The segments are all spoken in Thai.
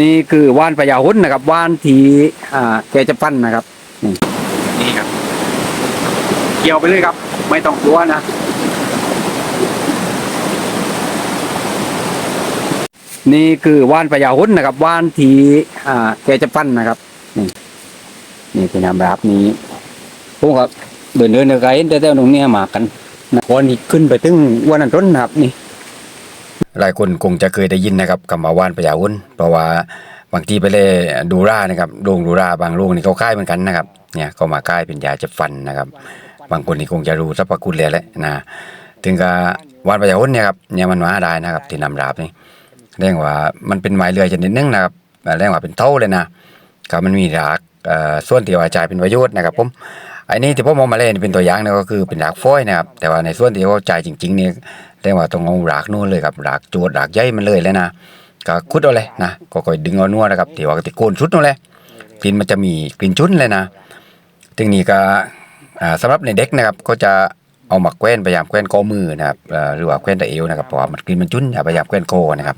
นี่คือว่านพญาหุ่นนะครับว่านที่อ่าแกจะปั้นนะครับนี่นี่ครับ เกี่ยวไปเลยครับ ไม่ต้องกลัวนะนี่คือว่านพญาหุ่นนะครับว่านที่อ่าแกจะปั้นนะครับ นี่นี่เป็นน้ำแบบนี้พวกครับเดินเดินเดินไกลแต่แต่ตรงเนี้ยมากันนะวันนี้ขึ้นไปถึงวันนั้นต้นนะครับนี่ หลายคนคงจะเคยได้ยินนะครับคำว่าว่านพญาวุ่นเพราะว่าบางทีไปเล่ดูรานะครับโรงดูราบางโรงนี่เขาค่ายเหมือนกันนะครับเนี่ยเขามาค่ายเป็นยาเจ็บฟันนะครับ บางคนนี่คงจะรู้สรรพคุณเลยแหละนะถึงกับว่านพญาวุ่นเนี่ยครับเนี่ยมันมาได้นะครับที่นำราบนี่เรียกว่ามันเป็นไม้เลื้อยชนิดหนึงนะครับเรียกว่าเป็นเท่าเลยนะครับมันมีรากส่วนที่ว่าจ่ายเป็นประโยชน์นะครับผม ไอ้นี่ที่ผมอามาเล่นเป็นตัวอย่างเนี่ยก็คือเป็นรากฟอยนะครับ แต่ว่าในส่วนที่เขาจ่ายจริงๆเนี่ยเรียกว่าต้องเอารากนู่นเลยครับรากจูดรากใหญ่มันเลยเลยนะก็คุดเอาเลยนะก็ค่อยดึงเอานัวนะครับที่ว่าติโกนชุดนู่นเลยกลิ่นมันจะมีกลิ่นชุนเลยนะทีนี้ก็อ่าสำหรับในเด็กนะครับก็จะเอามาแคว้นพยายามแคว้นโกมือนะครับหรือว่าแคว้นตะเอวนะครับเพราะว่ามันกลิ่นมันชุนอย่าพยายามแคว้นโกนะครับ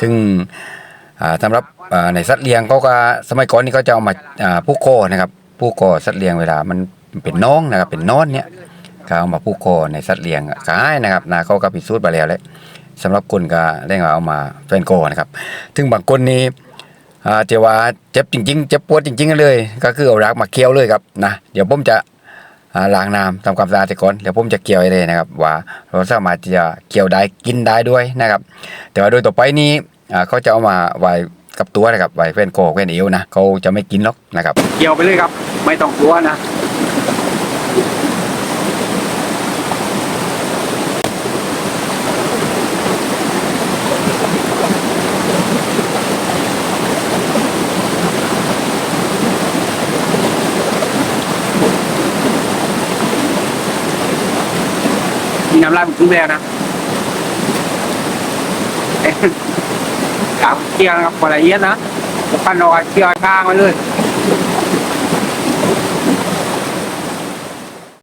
ซึ่งอ่าสำหรับในสัตว์เลี้ยงเขาก็สมัยก่อนนี่ก็จะเอามาผูกคอนะครับผูกคอสัตว์เลี้ยงเวลามัน เป็นน้องนะครับเป็นนอนเนี่ยก็เอามาผูกคอในสัตว์เลี้ยงก็ให้นะครับนะเขาก็พิสูจน์มาแล้วแหละสำหรับคนก็ได้ว่าเอามาแฟนโกนะครับถึงบางคนนี่อ่าเจว่าเจ็บจริง ๆ เจ็บปวดจริง ๆ เลย ก็คือเอารากมาเคี่ยวเลยครับนะเดี๋ยวผมจะล้างน้ำทำความสะอาดก่อนเดี๋ยวผมจะเคี่ยวเลยนะครับ ว่าเราสามารถจะเคี่ยวได้กินได้ด้วยนะครับ แต่ว่าโดยต่อไปนี้เขาจะเอามาไว้กับตัวนะครับไว้แฟนโกแฟนเอวนะเขาจะไม่กินหรอกนะครับเคี่ยวไปเลยครับ ไม่ต้องกลัวนะ มีน้ำลายมันขึ้นแล้วนะกลับเคี่ยวนะครับพอละเอียดนะปั้นเอาเคี่ยวข้างไว้เลย